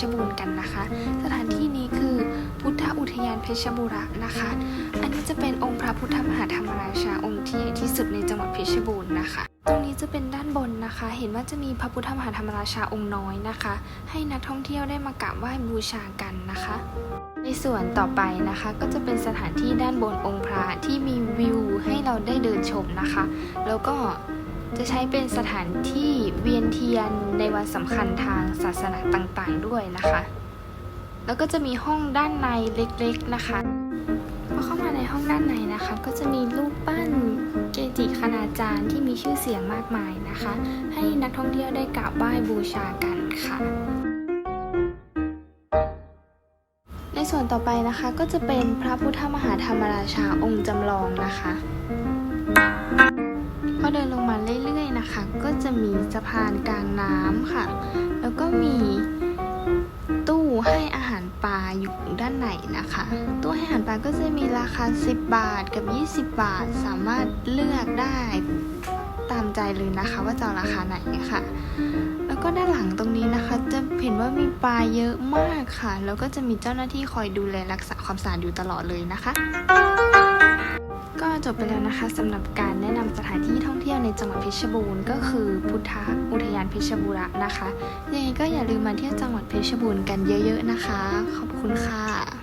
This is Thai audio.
ชบูรณ์กันนะคะ สถานที่นี้คือพุทธอุทยานเพชรบุรีนะคะ อันนี้จะเป็นองค์พระพุทธมหาธรรมราชาองค์ที่ใหญ่ที่สุดในจังหวัดเพชรบูรณ์นะคะ ตรงนี้จะเป็นด้านบนนะคะ เห็นว่าจะมีพระพุทธมหาธรรมราชาองค์น้อยนะคะ ให้นักท่องเที่ยวได้มากราบไหว้บูชากันนะคะ ในส่วนต่อไปนะคะก็จะเป็นสถานที่ด้านบนองค์พระที่มีวิวให้เราได้เดินชมนะคะ แล้วก็ จะใช้เป็นสถานที่เวียนเทียนในวันสำคัญทางศาสนาต่างๆด้วยนะคะ แล้วก็จะมีห้องด้านในเล็กๆนะคะพอเข้ามาในห้องด้านในนะคะ ก็จะมีรูปปั้นเกจิคณาจารย์ที่มีชื่อเสียงมากมายนะคะ ให้นักท่องเที่ยวได้กราบไหว้บูชากันค่ะ ในส่วนต่อไปนะคะก็จะเป็นพระพุทธมหาธรรมราชาองค์จำลองนะคะ เดินลงมาเรื่อยๆนะคะ ก็จะมีสะพานกลางน้ำค่ะ แล้วก็มีตู้ให้อาหารปลาอยู่ด้านในนะคะ ตู้ให้อาหารปลาก็จะมีราคา 10 บาทกับ 20 บาท สามารถเลือกได้ตามใจเลยนะคะ ว่าจะเอาราคาไหนค่ะ แล้วก็ด้านหลังตรงนี้นะคะ จะเห็นว่ามีปลาเยอะมากค่ะ แล้วก็จะมีเจ้าหน้าที่คอยดูแลรักษาความสะอาดอยู่ตลอดเลยนะคะ ก็จบไปแล้วนะคะสำหรับการแนะนำสถานที่ท่องเที่ยวในจังหวัดเพชรบูรณ์ก็คือพุทธอุทยานเพชรบูรณ์นะคะยังไงก็อย่าลืมมาเที่ยวจังหวัดเพชรบูรณ์กันเยอะ ๆนะคะ ขอบคุณค่ะ